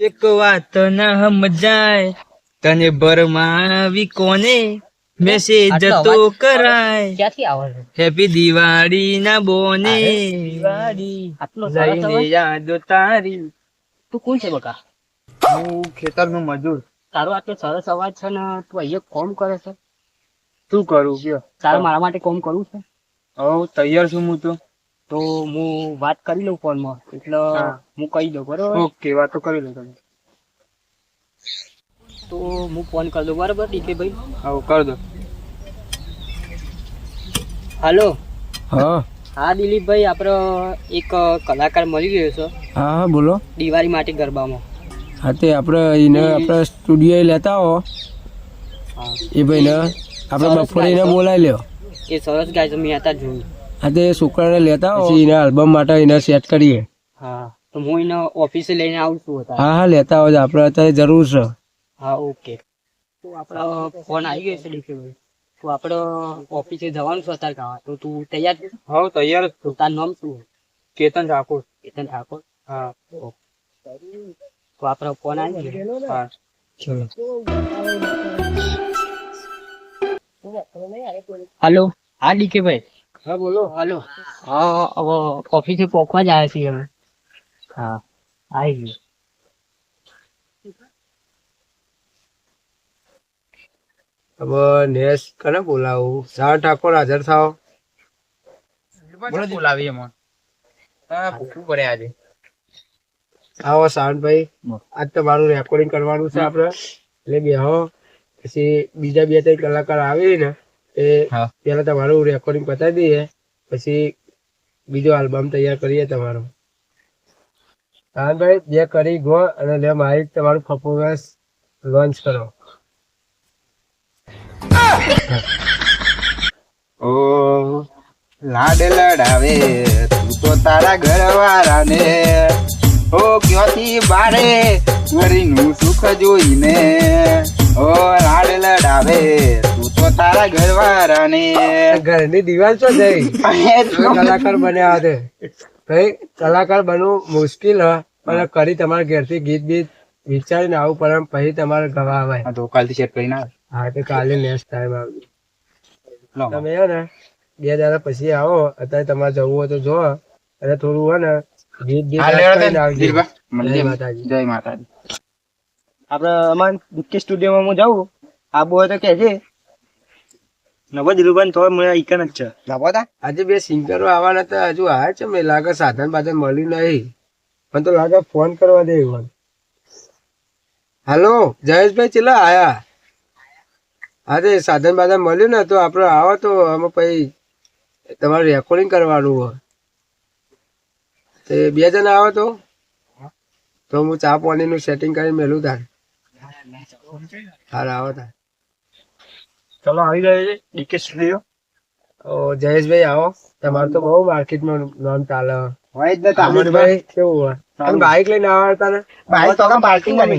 એક વાત ના સમજાય. તને બરમાવી કોને? મેસેજ આટલો તો કરાય. ક્યાંથી આવે હેપી દિવાળી ના બોને. દિવાળી. યાદો તારી. તું કોણ છે બકા? હું ખેતરનો મજૂર. તારો આટલો સરસ અવાજ છે ને તું અહીંયા કોમ કરે છે? શું કરું કયો? તારે મારા માટે કોમ કરવું છે? હો તૈયાર છું હું તો. તો હું વાત કરી લઉં ફોનમાં. એટલે હું. કહી દઉં બરોબર? ઓકે વાતો કરી લઉં તમે. તો હું ફોન કરી દઉં બરોબર ડીકે ભાઈ? હા કર દો હાલો? હા. હા દિલીપભાઈ આપણો એક કલાકાર મળી ગયો છે. હા હા બોલો. દિવાળી માટે ગરબામાં. હા તે આપણે એને આપણે સ્ટુડિયો લેતા આવો હા. એ ભાઈને આપણે બપોરે એને બોલાવી લ્યો. એ સરસ ગાય છે મેં હતા જોયું. હા તે છોકરાને લેતા પછી એના આલ્બમ માટે એને સેટ કરીએ. હા તો હું એને ઓફિસે લઈને આવું છું હા હા લેતા આવજો આપણે અત્યારે જરૂર છે. હા ઓકે. તો આપણો ફોન આવી ગયો છે ડીકેભાઈ તો આપણે ઓફિસે જવાનું છે અત્યારે ગાવા તો તું તૈયાર છે? હા તૈયાર જ છું. તારું નામ શું? કેતન ઠાકોર. કેતન ઠાકોર? હા. તો આપણો ફોન આવી ગયો. હા. ચલો. હાલો. હા ડીકે ભાઈ. હા બોલો. હાલો. હા હવે ઓફિસે પહોંચવા જ આવ્યા છીએ અમે હા આવી ગયું. હવે નેસ કને બોલાવું? સાર ઠાકોર હાજર થાવ બોલાવીએ એમાં. હા ભૂખું પડે આજે. આવો શાંતભાઈ આજ તમારું રેકોર્ડિંગ કરવાનું છે આપણે. એટલે બેહો. પછી બીજા બે ત્રણ કલાકાર આવે ને એ પેલા તમારું રેકોર્ડિંગ પતાવી દઈએ પછી બીજો આલ્બમ તૈયાર કરીએ તમારો. શાંતભાઈ જે કરી ગો અને લે મારી તમારું પરફોર્મન્સ લોન્ચ કરો. ઓ લાડ લડાવે તું તો તારા ઘરવાળાને. ઓ ક્યોથી બારે ઘરનું સુખ જોઈને? ઓ લાડ લડાવે તારા ઘરવાળાને. ઘરની દિવાલ છો જઈ તમે કલાકાર બન્યા છે ભાઈ કલાકાર બનવું મુશ્કેલ હ પણ કરી તમારા ઘેરથી ગીત બીત વિચારીને આવું પડે પછી તમારે ગવા આવે તો કાલથી ચેક કરીને આવે. હા તો કાલે નેક્સ્ટ ટાઈમ આવજો. તમે હે ને બે દાડા પછી આવો અત્યારે તમારે જવું હોય તો જો અને થોડું હે ને ગીત ગીત. જય માતાજી. જય માતાજી. આપડે અમાર દુઃખી સ્ટુડિયોમાં હું જાઉં આબુ હોય તો કહેજે. નવો દિલુભાઈ તો મને ઈકન જ છે. આજે બે સિંગરો આવવાના હતા હજુ આવ્યા છે મેં લાગે સાધન બાધન મળ્યું નહીં. પણ તો લાગે ફોન કરવા દે એવું હાલો જયેશભાઈ ચેલા આયા? આજે સાધન બાધન મળ્યું ને તો આપણે આવો તો આમાં પછી તમારે રેકોર્ડિંગ કરવાનું હોય. તે બે જણા આવો તો. તો હું ચા પાણીનું સેટિંગ કરી મેલું તાર. હાર આવો તાર. ચલો આવી ગયો છે ડીકે સ્ટુડિયો જયેશભાઈ આવો. તમારું તો બહુ માર્કેટમાં નામ ચાલે. અમરભાઈ કેવું હોય? બાઇક લઈને આવતા ને? તો.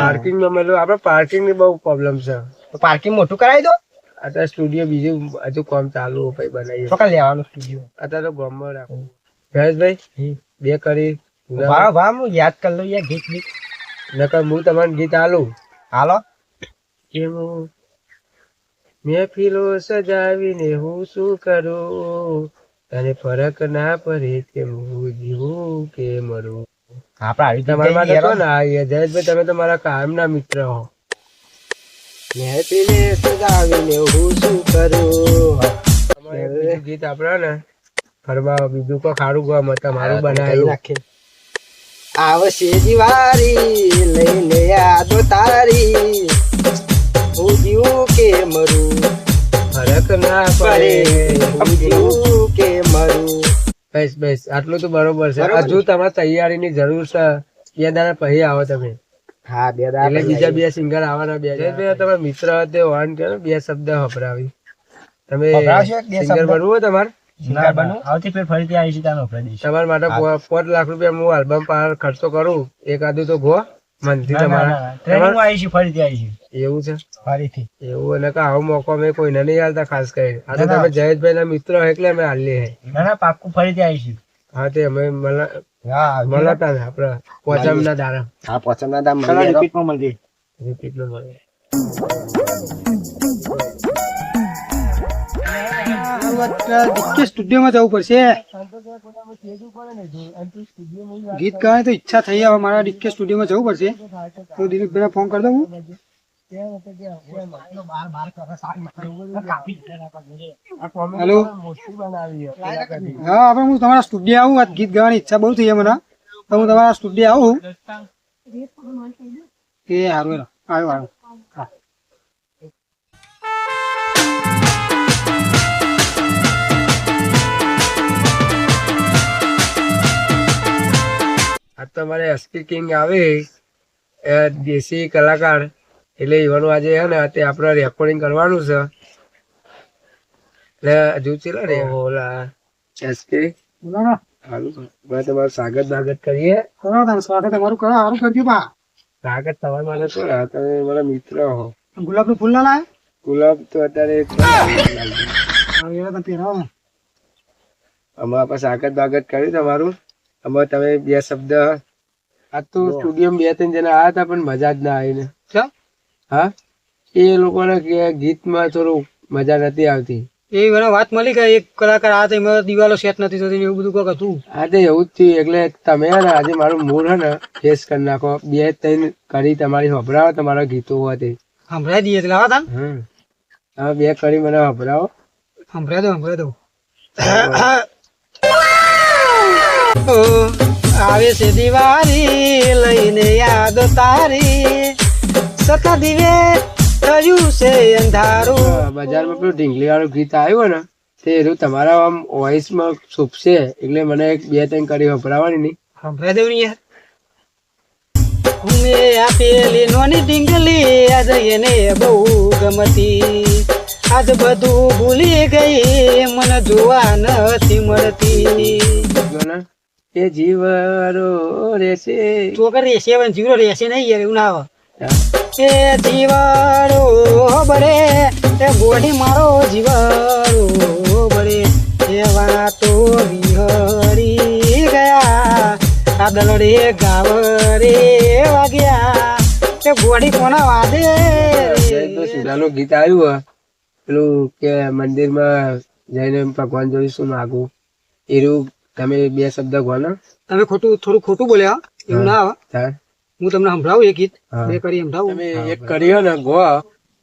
પાર્કિંગમાં મતલબ આપણે પાર્કિંગની બહુ પ્રોબ્લેમ છે. પાર્કિંગ મોટું કરાવી દો. અત્યારે સ્ટુડિયો બીજું હજુ કામ ચાલુ ચોક્કસ લેવાનું સ્ટુડિયો અત્યારે તો ગામમાં રાખવું જયેશભાઈ બે કરી. વાહ વાહ હું યાદ કરી લઉં યાર ગીત ગીત નકર હું તમારું ગીત આલું હાલો. કેવું? મહેફિલો સજાવીને હું શું કરું? તને ફરક ના પડે કે હું જીવું કે મરું. આપણે આવી તમારા માટે તો ને આ જયેશભાઈ તમે તો મારા કાયમના મિત્ર હો. મહેફિલે સજાવીને હું શું કરું? તમારે ગીત આપણે ને. ફરવા બીજું કોઈ ખારું ગામ તમારું બનાવ્યું. આવશે દિવાળી લઈને યાદો તારી. હું જીવું કે મરું? ફરક ના પડે હું જીવું કે મરું? બસ બસ આટલું તો બરોબર છે. હજુ તમારે તૈયારીની જરૂર છે બે દાડા પછી આવો તમે. હા બે એટલે બીજા બે સિંગર આવવાના બે બે તમારા મિત્ર હતા વાન કે બે શબ્દ વપરાવી. તમે એક સિંગર? બનવું હોય તમારે? આવતી ફેર ફરીથી આવીશું તાનો પ્રદેશ તમારા માટે પોત લાખ રૂપિયા હું આલ્બમ પર ખર્ચો કરું એકાદું તો ગો. મનથી તમારા ફરીથી એવું છે? ફરીથી. એવું અને કે આવો મોકો મેં કોઈને નહીં હાલતા ખાસ કરી આ તો તમે જયેશભાઈ ના મિત્ર હો એટલે અમે હાલીએ હે. ના ના પાક્કું ફરીથી આવીશું. હા તે અમે હા મળતા ને પોચમ ના દારા. હા ના મળી મળીએ રિપીટ મળે સ્ટુડિયોમાં જવું પડશે. ગીત ગાવાની તો ઈચ્છા થઈ હવે મારા ડીકે સ્ટુડિયોમાં જવું પડશે. તો દિલીપભાઈને ફોન કરી દઉં હું. હેલો હા આપણે હું તમારા સ્ટુડિયો આવું ગીત ગાવાની ઈચ્છા બહુ થઈ મને. તો હું તમારા સ્ટુડિયો આવું. એ સારું આવ્યો આવ્યો. આ તમારે એસપી કિંગ આવે. દેશી કલાકાર. એટલે એવાનું આજે છે ને તે આપણે રેકોર્ડિંગ કરવાનું છે. એટલે હજુ છે ને. ઓલા એસપી તમારું સ્વાગત બાગત કરીએ. સ્વાગત તમારું કરો સારું કરજો બા. સ્વાગત તમારા માટે શું ને તમે મારા મિત્ર હો. ફૂલ ના લાવે? ગુલાબ તો અત્યારે અમારા પાસે સ્વાગત બાગત કર્યું તમારું. અમે તમે બે શબ્દ આ તો સ્ટુડિયો બે ત્રણ જણા આવ્યા હતા પણ મજા જ ના આવી ને હા? એ લોકોને કે ગીતમાં થોડું મજા નથી આવતી. એ મને વાત મળી કે એક કલાકાર આ થઈ મારા દિવાલો સેટ નથી થતી એવું બધું કોક હતું હા તો એવું જ થયું. એટલે તમે ને આજે મારું મૂડ હે ને ફેસ કરી નાખો. બે ત્રણ કરી તમારી સંભળાવો તમારા ગીતો હોવાથી. સંભળાય સંભળાઈ દઈએ એટલે આવા હા તમે બે કરી મને સંભળાવો સંભળાઈ દો સંભળાઈ દો. આવે છે દિવાળી લઈને યાદ તારી. સતા દિવે થયું છે અંધારું. બજારમાં પેલું ઢીંગલી વાળું ગીત આવ્યું ને તે એનું તમારા આમ વોઇસમાં શોભશે એટલે મને એક બે ત્રણ કરી વપરાવાની નહીં. સંભળાઈ દેવું યાર. ઉમે આપેલી નોની ઢીંગલી આજ એને બહુ ગમતી. આજ બધું ભૂલી ગઈ મને જોવા નથી મળતી. એ જીવરો રેશે ચોકર રહેશે પણ જીવરો રહેશે નહીં યાર એવું ના આવે. એ જીવારો બળે એ ગોડી મારો જીવારો બળે. એ વાતો વિહરી ગયા આ દલડે ગાવરે વાગ્યા. એ ગોડી કોના વાદે તો સુધાનું ગીત આવ્યું પેલું કે મંદિરમાં જઈને ભગવાન જોઈશું શું માગું એનું તમે બે શબ્દ કહો તમે ખોટું થોડું ખોટું બોલ્યા. એવું ના આવે. હું તમને સંભળાવું એક ગીત. બે કરી સંભળાવું. તમે એક કર્યો ને ગો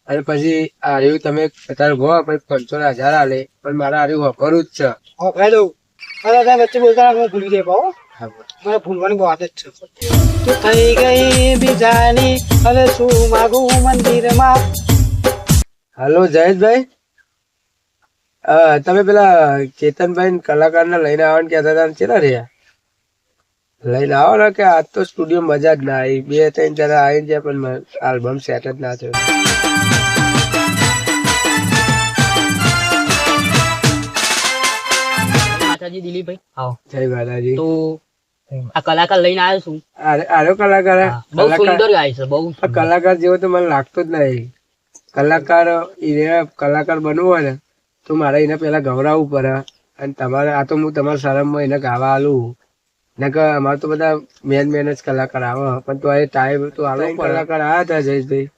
અને પછી આ રહ્યું તમે અત્યારે ગો પછી પાંચસો ને હજાર આલે. પણ મારા આ રહ્યું કરું જ છે. હા દઉં. અરે તમે વચ્ચે બોલતા હું ભૂલી જાય પાઓ મને ભૂલવાની બહુ આદત છે. તું થઈ ગઈ બીજાની. હવે શું માગું મંદિરમાં? હેલો જયેશભાઈ. તમે પેલા કેતનભાઈ કલાકાર ને લઈને આવવાનું કહેતા હતા ને રહ્યા? લઈને આવો ને કે આજ તો સ્ટુડિયો મજા જ ના આવી. બે ત્રણ જરા આવી જાય પણ આલ્બમ સેટ જ ના થયો. માતાજી દિલીપભાઈ. આવો. જય માતાજી. તો આ કલાકાર લઈને આવ્યો છું. આરો કલાકાર? બહુ કલાકાર? સુંદર ગાય છે બહુ આ કલાકાર જેવો તો મને લાગતો જ નહીં. કલાકાર કલાકાર બનવું હોય ને તો મારે એને પેલા ગવરાવવું પડે. અને તમારે આ તો હું તમારા શરમમાં એને ગાવા આલું. ને કે અમારે તો બધા મેન મેન જ કલાકાર આવે. પણ તો એ ટાઈમ તો આલો કલાકાર આવ્યા હતા જયેશભાઈ.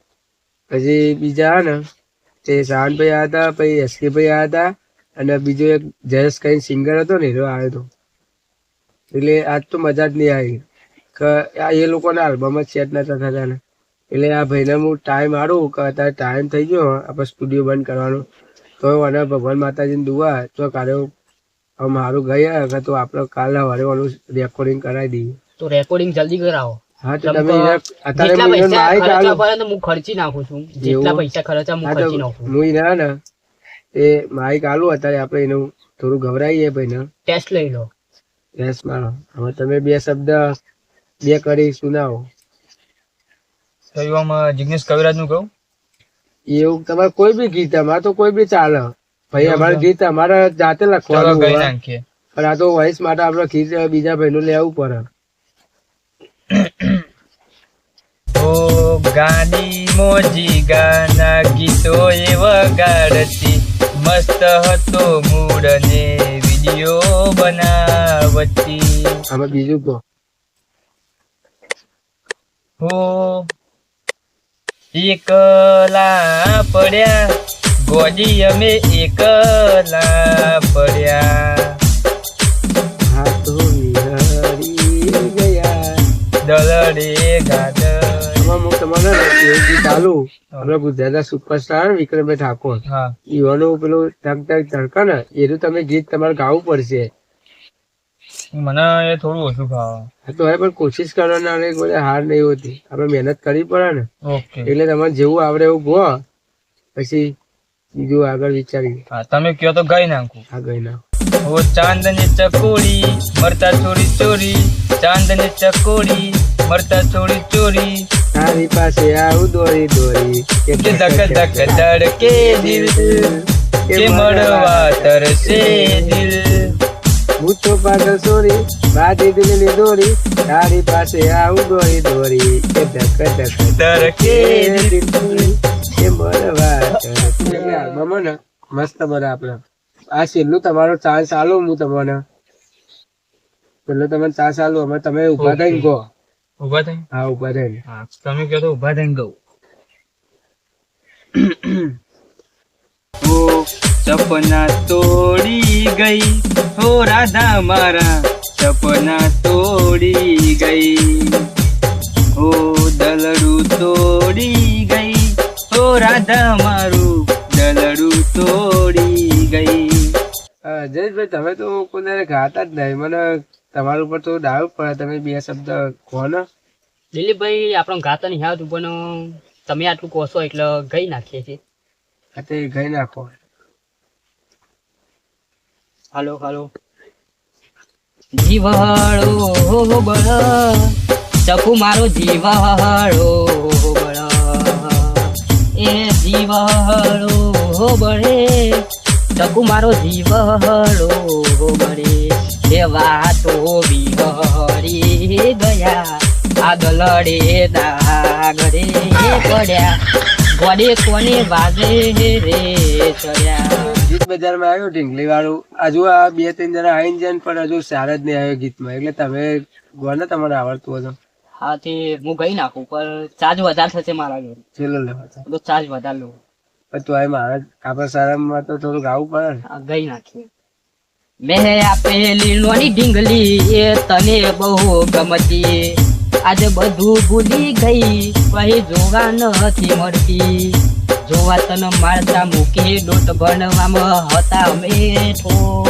પછી બીજા ને તે શાહનભાઈ આવ્યા હતા પછી એસકેભાઈ આવ્યા હતા અને બીજો એક જયેશ કઈ સિંગર હતો ને હીરો આવ્યો હતો. એટલે આજ તો મજા જ નહીં આવી. કે આ એ લોકોના આલ્બમ જ સેટ નતા થતા ને. એટલે આ ભાઈને હું ટાઈમ આડું કે અત્યારે ટાઈમ થઈ ગયો આપણે સ્ટુડિયો બંધ કરવાનો. તો અને ભગવાન માતાજીની દુઆ તો કાલે મારું ગયા કે તો આપણે કાલે સવારે ઓલું રેકોર્ડિંગ કરાવી દઈએ. તો રેકોર્ડિંગ જલ્દી કરાવો. હા તો તમે અત્યારે હું. પડે ને હું ખર્ચી નાખું છું. જેટલા પૈસા ખર્ચા હું ખર્ચી નાખું. હું એને ને એ માઇક આલું અત્યારે આપણે એનું થોડું ગભરાઈએ ભાઈને. ટેસ્ટ લઈ લો. મારો હવે તમે બે શબ્દ બે કરી સુનાવો. તો એવામાં જિગ્નેશ કવિરાજનું કહું? એવું તમારે કોઈ બી ગીત અમારે તો કોઈ બી ચાલે. ભાઈ અમારે ગીત અમારે જાતે લખવાનું હોય. પણ આ તો વોઇસ માટે આપણે ગીત બીજા ભાઈનું લેવું પડે. ઓ ગાડી મોજી ગાના ગીતો એ વગાડતી. મસ્ત હતો મૂડ ને વીડિયો બનાવતી. હવે બીજું કહો. હો એકલા પડ્યા. ગોજી અમે એકલા પડ્યા. દલડે આમાં હું તમારે ને એક ગીત આલુ આપણા ગુજરાતના સુપરસ્ટાર વિક્રમભાઈ ઠાકોર. હા. ઈવાનું પેલું ટક ટક ધડકા ને એનું તમે ગીત તમારે ગાવું પડશે. મને એ થોડું ઓછું ખાવા તો પણ કોશિશ કરવાના અને કોઈ હાર નહીં હોતી. આપણે મહેનત કરવી પડે ને. ઓકે એટલે તમારે જેવું આવડે એવું ગો. પછી બીજું આગળ વિચારી હા તમે કયો તો ગઈ નાખું. હા ગઈ ના ઓ ચાંદની ચકોડી મરતા ચોરી ચોરી. ચાંદની ચકોડી મરતા ચોરી ચોરી. તારી પાસે આવું દોરી દોરી. કે ધક ધક ધડકે દિલ કે મળવા તરસે દિલ. તો પાગલ સોરી બાજી દિલની દોરી તારી પાસે આવું દોરી દોરી કે ધક ધક ધરકે કે મળવા. ને મસ્ત બને આપણે. આ છેલ્લું તમારો ચાન્સ આલો હું તમને. પેલો તમે ચાન્સ આલો અમે તમે ઊભા થઈને કહો. ઊભા થઈ હા ઊભા થઈને. હા તમે કહો તો ઊભા થઈને ઓ સપના તોડી ગઈ. હો રાધા મારા સપના તોડી ગઈ. હો દલડું તોડી ગઈ. હો રાધા મારું દલડું તોડી ગઈ. જયેશભાઈ તમે તો કોઈને ગાતા જ નહીં. મને તમારા ઉપર તો ડાઉટ પડે. તમે બે શબ્દ કહો ને. દિલીપભાઈ આપણો ગાતા નહીં આવતું પણ તમે આટલું કહો છો એટલે ગઈ નાખીએ છીએ. તે ગઈ નાખો. હાલો હાલો. હો બળ. ચકુ મારો જીવહળો બળ. એ હો, બળે. ચકુ મારો જીવહળો બળે. એ વાતો બિહરી ગયા. આ દલડે દાગરે પડ્યા. વડે કોને વાગે રે ચડ્યા? ગીત બજારમાં આવ્યું ઢીંગલી વાળું હજુ આ બે ત્રણ જણા આવીને જાય પણ હજુ સાર જ નહીં આવ્યો ગીતમાં. એટલે તમે ગોને તમારે આવડતું હતું હા તે હું ગઈ નાખું પણ ચાર્જ વધારે થશે મારા જોડે. છેલ્લો લેવા તો ચાર્જ વધારે લઉં પણ તો મારા કાપડ સારામાં તો થોડું ગાવું પડે ને. ગઈ નાખી મેં આપેલી લોની ઢીંગલી એ તને બહુ ગમતી. આજે બધું ભૂલી ગઈ કઈ જોવા નથી મળતી. જોવા તને મારતા મૂકી ડોટ ભણવામાં હતા અમે ઠોર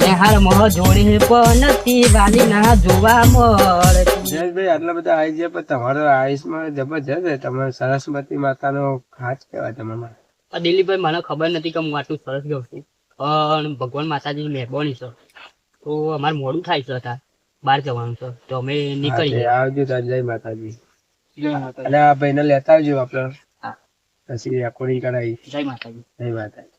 નિહાર જોડે પણ નથી વાલી ના જોવા મળે જયેશભાઈ આટલા બધા આવી ગયા પણ તમારો આયુષમાં જબરજસ્ત છે. તમારે સરસ્વતી માતાનો ખાસ કહેવાય તમારા. આ દિલીપભાઈ મને ખબર નથી કે હું આટલું સરસ ગાઉં છું. પણ ભગવાન માતાજી મહેરબાની છે તો અમારે મોડું થાય છે હતા બહાર જવાનું છે તો અમે નીકળી આવજો જય માતાજી. અને આ ભાઈને લેતા આવજો આપણે. પછી રેકોર્ડિંગ કરાવી જય માતાજી જય માતાજી